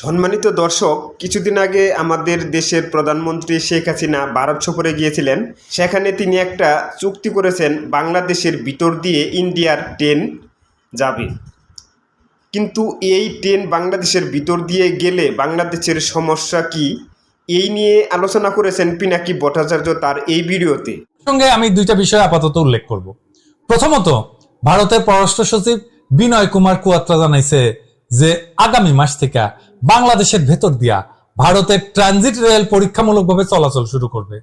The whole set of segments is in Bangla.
সম্মানিত দর্শক, কিছুদিন আগে আমাদের দেশের প্রধানমন্ত্রী শেখ হাসিনা ভারত সফরে গিয়েছিলেন। সেখানে তিনি একটা চুক্তি করেছেন, বাংলাদেশের ভিতর দিয়ে ইন্ডিয়ার ট্রেন যাবে। কিন্তু এই ট্রেন বাংলাদেশের ভিতর দিয়ে গেলে বাংলাদেশের সমস্যা কি? এই নিয়ে আলোচনা করেছেন পিনাকি ভট্টাচার্য তার এই ভিডিওতে। সঙ্গে আমি দুইটা বিষয় আপাতত উল্লেখ করব। প্রথমত, ভারতের পররাষ্ট্র সচিব বিনয় কুমার কুয়াত্রা জানাইছে যে, আগামী মাস থেকে বাংলাদেশের ভেতর দিয়া ভারতের ট্রানজিট রেল পরীক্ষামূলকভাবে চলাচল শুরু করবে।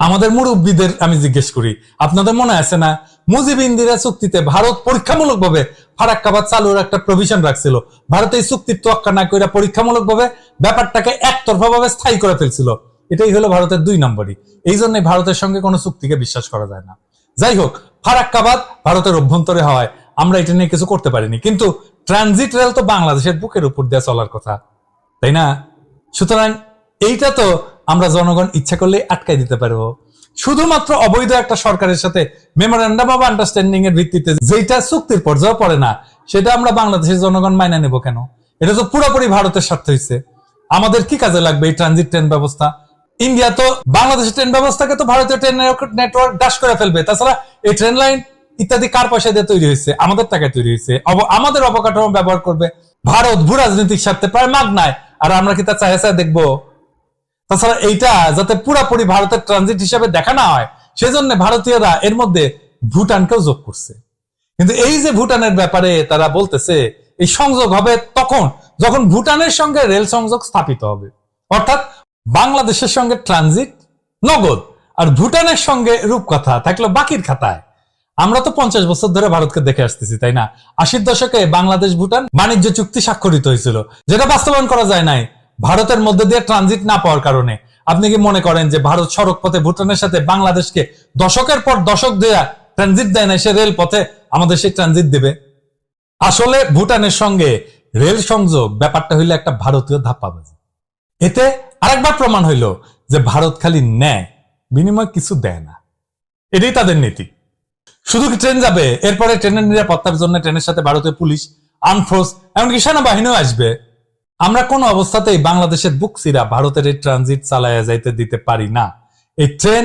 আমাদের মুরব্বীদের আমি জিজ্ঞেস করি, আপনাদের মনে আছে না? মুজিব ইন্দিরা চুক্তিতে ভারত পরীক্ষামূলকভাবে ফারাক্কাবাদ চালুর একটা প্রভিশন রাখছিল। ভারত এই চুক্তির তোয়াক্কা না করে পরীক্ষামূলকভাবে ব্যাপারটাকে একতরফাভাবে স্থায়ী করে ফেলছিল। এটাই হলো ভারতের দুই নম্বরই। এই জন্যই ভারতের সঙ্গে কোনো চুক্তিকে বিশ্বাস করা যায় না। যাই হোক, ফারাক্কাবাদ ভারতের অভ্যন্তরে হওয়ায় আমরা এটা নিয়ে কিছু করতে পারিনি। কিন্তু ট্রানজিট রেল তো বাংলাদেশের বুকের উপর দিয়ে চলার কথা, তাই না? সুতরাং এইটা তো আমরা জনগণ ইচ্ছা করলে আটকাই দিতে পারব। শুধুমাত্র অবৈধ একটা সরকারের সাথে মেমোরেন্ডাম অফ আন্ডারস্ট্যান্ডিং এর ভিত্তিতে যেটা চুক্তির পর্যায়ে পড়ে না, সেটা আমরা বাংলাদেশের জনগণ মাইনা নেব কেন? এটা তো পুরোপুরি ভারতের স্বার্থ হয়েছে আমাদের কি কাজে লাগবে এই ট্রানজিট ট্রেন ব্যবস্থা? ইন্ডিয়া তো বাংলাদেশের ট্রেন ব্যবস্থাকে তো ভারতীয় ট্রেন নেটওয়ার্ক ডাশ করে ফেলবে। তাছাড়া এই ট্রেন লাইন ইত্যাদি কার পয়সা দিয়ে তৈরি হয়েছে? আমাদের টাকায় তৈরি হয়েছে। আমাদের অবকাঠামো ব্যবহার করবে ভারত। ভূ রাজনৈতিক স্বার্থে প্রায় মাগ নাই আর আমরা কি তা চাহে চাহে দেখব? তাছাড়া এইটা যাতে পুরাপুরি ভারতের ট্রানজিট হিসাবে দেখা না হয়, সেজন্য ভারতীয়রা এর মধ্যে ভুটানকেও যোগ করছে। কিন্তু এই যে ভুটানের ব্যাপারে তারা বলতেছে, এই সংযোগ হবে তখন, যখন ভুটানের সঙ্গে রেল সংযোগ স্থাপিত হবে। অর্থাৎ বাংলাদেশের সঙ্গে ট্রানজিট নগদ, আর ভুটানের সঙ্গে রূপকথা থাকল বাকির খাতায়। আমরা তো পঞ্চাশ বছর ধরে ভারতকে দেখে আসতেছি, তাই না? আশির দশকে বাংলাদেশ, ভুটান বাণিজ্য চুক্তি স্বাক্ষরিত হয়েছিল, যেটা বাস্তবায়ন করা যায় নাই, ভারতের মধ্যে দিয়ে ট্রানজিট না পাওয়ার কারণে। আপনি কি মনে করেন যে ভারত সড়ক পথে ভুটানের সাথে বাংলাদেশকে দশকের পর দশক দেয়া ট্রানজিট দেয় না সে রেল পথে আমাদের সে ট্রানজিট দেবে? আসলে ভুটানের সঙ্গে রেল সংযোগ ব্যাপারটা হইল একটা ভারতীয় ধাপ্পাবাজি। এতে আরেকবার প্রমাণ হইল যে ভারত খালি নেয়, বিনিময় কিছু দেয় না। এটাই তাদের নীতি। শুধু কি ট্রেন যাবে? এরপরে ট্রেনের নিরাপত্তার জন্য ট্রেনের সাথে ভারতীয় পুলিশ আর্মফোর্স এমনকি সেনাবাহিনীও আসবে। আমরা কোন অবস্থাতেই বাংলাদেশের বুকসিরা ভারতের এই ট্রানজিট চালাইয়া যাইতে দিতে পারি না। এই ট্রেন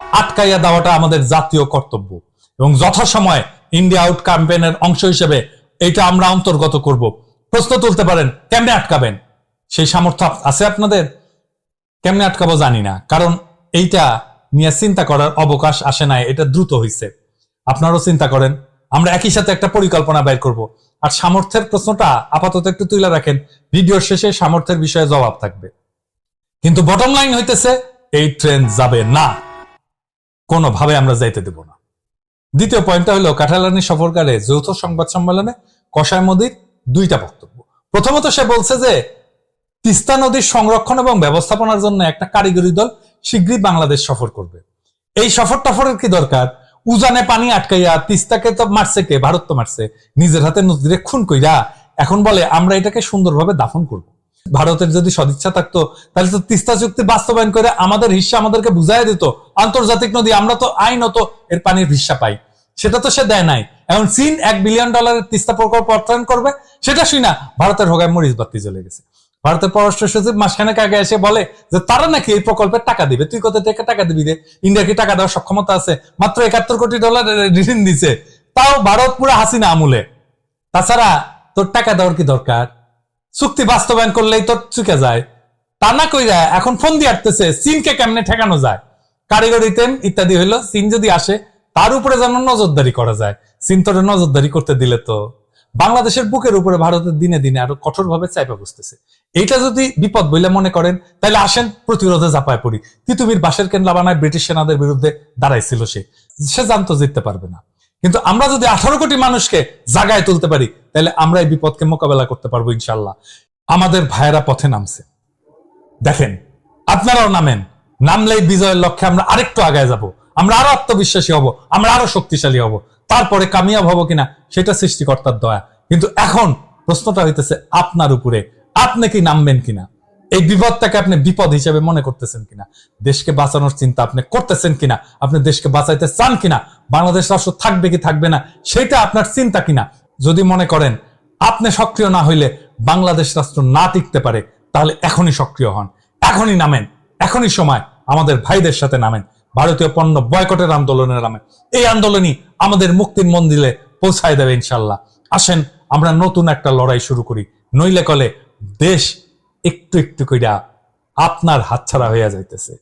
আটকাইয়া দেওয়াটা আমাদের জাতীয় কর্তব্য এবং যথাসময়ে ইন্ডিয়া আউট ক্যাম্পেইনের অংশ হিসেবে এটা আমরা অন্তর্গত করব। প্রশ্ন তুলতে পারেন, কেমনে আটকাবেন? সেই সামর্থ্য আছে আপনাদের? কেমনে আটকাবো জানি না, কারণ এইটা নিয়ে চিন্তা করার অবকাশ আসে নাই, এটা দ্রুত হয়েছে আপনারাও চিন্তা করেন। আমরা একই সাথে একটা পরিকল্পনা বের করব। আর সামর্থ্যের প্রশ্নটা আপাতত একটু তুলে রাখেন। ভিডিওর শেষে সামর্থ্যের বিষয়ে জবাব থাকবে। কিন্তু বটম লাইন হইতেছে, এই ট্রেন যাবে না। কোনোভাবে আমরা যাইতে দেব না। দ্বিতীয় পয়েন্টটা হলো, কাঠালানি সফরকারে যৌথ সংবাদ সম্মেলনে কষায় মোদীর দুইটা বক্তব্য। প্রথমত সে বলছে যে, তিস্তা নদীর সংরক্ষণ এবং ব্যবস্থাপনার জন্য একটা কারিগরি দল শীঘ্রই বাংলাদেশ সফর করবে। এই সফর টফরের কি দরকার? উজানে পানি আটকাইয়া তিস্তাকে তো মারছে কে? ভারত তো মারছে। নিজের হাতে নদীরে খুন কইরা এখন বলে, আমরা এটাকে সুন্দরভাবে দাফন করব। ভারতের যদি সদিচ্ছা থাকতো, তাহলে তো তিস্তা চুক্তি বাস্তবায়ন করে আমাদের হিস্সা আমাদেরকে বুঝাই দিত, আন্তর্জাতিক নদী, আমরা তো আইনত এর পানির হিস্সা পাই। সেটা তো সে দেয় নাই। এখন চীন এক বিলিয়ন ডলারের তিস্তা প্রকল্প অর্থায়ন করবে, সেটা শুই না ভারতের হোগায় মরিচ বাতি চলে গেছে। ভারতের পররাষ্ট্র সচিব মাসখানেক আগে এসে বলে যে, তারা নাকি এই প্রকল্পের টাকা দিবে? তুই কোথা থেকে টাকা দিবি ইন্ডিয়া কি টাকা দেওয়ার সক্ষমতা আছে? মাত্র একাত্তর কোটি ডলার ঋণ দিছে। তাও ভারত পুরো হাসিনা আমুলে। তাছাড়া তোর টাকা দেওয়ার কি দরকার? চুক্তি বাস্তবায়ন করলেই তোর চুকে যায়। তা না কইরা এখন ফোন দিয়ে আটতেছে, চীনকে কেমনে ঠেকানো যায়? কারিগরি তেল ইত্যাদি হইল, চীন যদি আসে, তার উপরে যেন নজরদারি করা যায়। চীন তোরে নজরদারি করতে দিলে তো। বাংলাদেশের বুকের উপরে ভারতের দিনে দিনে আরও কঠোরভাবে চাইপা বসতেছে। এইটা যদি বিপদ বলে মনে করেন তাহলে আসেন, প্রতিরোধে চাপায় পড়ি। তিতুমির বাসের কেন্দ্রা বানায় ব্রিটিশ সেনাদের বিরুদ্ধে দাঁড়াইছিল সে। সে জানতো জিততে পারবে না। কিন্তু আমরা যদি আঠারো কোটি মানুষকে জাগায় তুলতে পারি তাহলে আমরা এই বিপদকে মোকাবেলা করতে পারব ইনশাল্লাহ আমাদের ভাইয়েরা পথে নামছে। দেখেন, আপনারাও নামেন। নামলেই বিজয়ের লক্ষ্যে আমরা আরেকটু আগায় যাব। আমরা আরও আত্মবিশ্বাসী হব, আমরা আরও শক্তিশালী হব। তারপরে কামিয়াব হব কিনা, সেটা সৃষ্টিকর্তার দয়া। কিন্তু এখন প্রশ্নটা হইতেছে আপনার উপরে, আপনি কি নামবেন কিনা? এই বিপদটাকে আপনি বিপদ হিসেবে মনে করতেছেন কিনা? দেশকে বাঁচানোর চিন্তা আপনি করতেছেন কিনা? আপনি দেশকে বাঁচাইতে চান কিনা? বাংলাদেশ রাষ্ট্র থাকবে কি থাকবে না? সেটা আপনার চিন্তা কিনা? যদি মনে করেন, আপনি সক্রিয় না হইলে বাংলাদেশ রাষ্ট্র না টিকতে পারে, তাহলে এখনই সক্রিয় হন। এখনই নামেন, এখনই সময় আমাদের ভাইদের সাথে নামেন। ভারতীয় পণ্য বয়কটের আন্দোলনের নামে। এই আন্দোলনই আমাদের মুক্তির মন্দিরে পৌঁছায় দেবে ইনশাল্লাহ। আসেন, আমরা নতুন একটা লড়াই শুরু করি। নইলে কলে দেশ একটু একটু কইরা আপনার হাতছাড়া হইয়া যাইতেছে।